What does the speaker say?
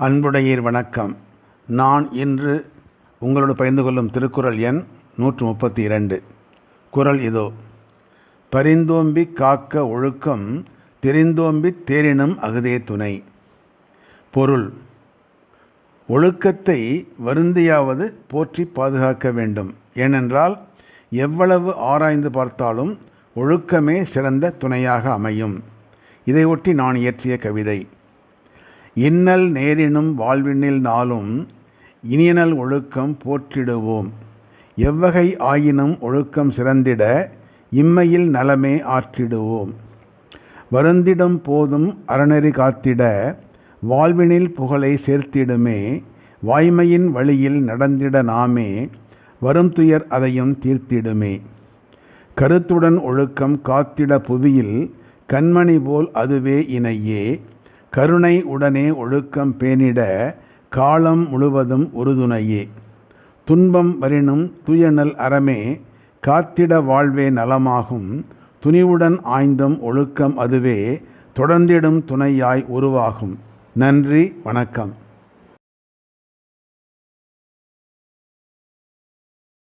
அன்புடையீர் வணக்கம். நான் இன்று உங்களோடு பகிர்ந்து கொள்ளும் திருக்குறள் எண் நூற்று முப்பத்தி இரண்டு குறள் இதோ. பரிந்தோம்பி காக்க ஒழுக்கம் தெரிந்தோம்பி தேரினும் அகுதே துணை. பொருள். ஒழுக்கத்தை வருந்தியாவது போற்றி பாதுகாக்க வேண்டும். ஏனென்றால் எவ்வளவு ஆராய்ந்து பார்த்தாலும் ஒழுக்கமே சிறந்த துணையாக அமையும். இதையொட்டி நான் இயற்றிய கவிதை. இன்னல் நேரினும் வாழ்வினில் நாளும் இனியனல் ஒழுக்கம் போற்றிடுவோம். எவ்வகை ஆயினும் ஒழுக்கம் சிறந்திட இம்மையில் நலமே ஆற்றிடுவோம். வருந்திடும் போதும் அறநெறி காத்திட வாழ்வினில் புகழை சேர்த்திடுமே. வாய்மையின் வழியில் நடந்திட நாமே. வரும் துயர் அதையும் தீர்த்திடுமே. கருத்துடன் ஒழுக்கம் காத்திட புவியில் கண்மணி போல் அதுவே இணையே. கருணை உடனே ஒழுக்கம் பேணிட காலம் முழுவதும் உறுதுணையே. துன்பம் வரினும் துயனல் அறமே காத்திட வாழ்வே நலமாகும். துணிவுடன் ஆய்ந்தும் ஒழுக்கம் அதுவே தொடர்ந்திடும் துணையாய் உருவாகும். நன்றி வணக்கம்.